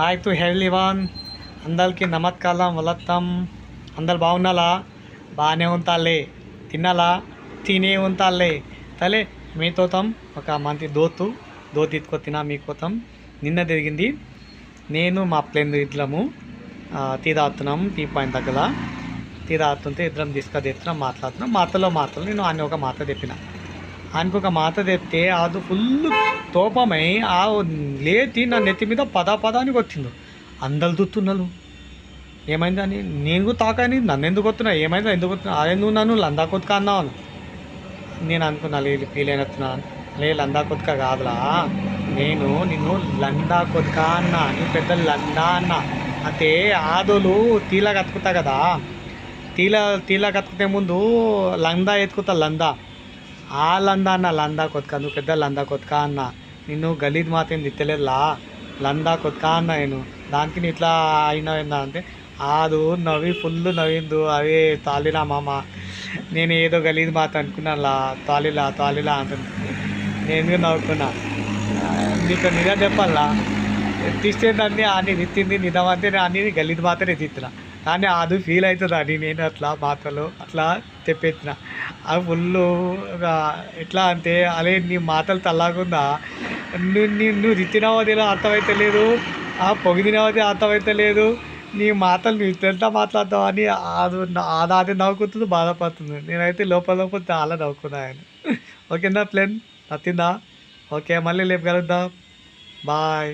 Hi to హెవ్లీవాన్ అందరికి నమత్కాలం వలత్తం. అందరు బాగున్నాలా బాగానే ఉంటాలే. తిన్నాలా తినే ఉంటాలే. తలే మీతోతం ఒక మంచి దోతు దోతి ఇట్టుకో తినా మీకోతం నిన్న జరిగింది. నేను మా ప్లేన్ ఇద్దరము తీరాతున్నాం టీ పాయింట్ దగ్గర. టీ తాగుతుంటే ఇద్దరం తీసుకొని తెస్తున్నాం మాట్లాడుతున్నాం. మాటలో మాటలు నేను ఆయన ఒక మాట చెప్పిన. ఆయనకు ఒక మాట చెప్తే అది ఫుల్ తోపమై ఆ లేతి నా నెత్తి మీద పదా పదానికి వచ్చింది అందరు దుత్తున్నారు ఏమైందని నేను తాకని నన్ను ఎందుకు వస్తున్నా ఏమైందో? ఎందుకు వస్తున్నా అదే నువ్వు నన్ను లందా కొత్తుక అన్నావు అని. నేను అనుకున్నా లేదు ఫీల్ అయినట్టున్నాను లే లందా కొత్తుక కాదురా. నేను నిన్ను లందా కొత్తుక అన్నా నువ్వు పెద్ద లందా అన్నా. అంటే ఆదోలు తీలా కతుకుతా కదా. తీల తీలా కతుకుతే ముందు లందా ఎత్తుకుతా లందా. ఆ లందా అన్న లందా కొత్క నువ్వు పెద్ద లందా కొత్క అన్న. నిన్ను గలీద్ మాత ఏం తిట్టలేదులా. లందా కొత్క అన్న నేను. దానికి నీ ఇట్లా అయినా అంటే ఆదు నవ్వి ఫుల్ నవ్విందు అవి తాలిలా మామ. నేను ఏదో గలీద్ మాత అనుకున్నానులా. తాలిలా తాలిలా అంటుంది నేను కూడా నవ్వుకున్నా? నీకు నిజం చెప్పాలా? తీసేదాన్ని అని తిట్టింది నిజం అంటే అన్ని గలీద్ మాత్రమే తిట్టిన. కానీ అది ఫీల్ అవుతుంది అని నేను అట్లా మాటలు అట్లా చెప్పేసిన అది ఫుల్ ఎట్లా అంటే అదే నీ మాటలు తల్లాగుందా నువ్వు నువ్వు తిట్టినావో తెలియదు అర్థమైతే లేదు ఆ పొగిదినావో అర్థమైతే లేదు నీ మాటలు నువ్వు ఎంత మాట్లాడతావు అని అది అది నవ్వుకుంటుంది బాధపడుతుంది. నేనైతే లోపల లోపల చాలా నవ్వుకున్నా ఆయన ఓకేనా ప్లేన్ నచ్చిందా? ఓకే మళ్ళీ లేపు కలుద్దాం. బాయ్.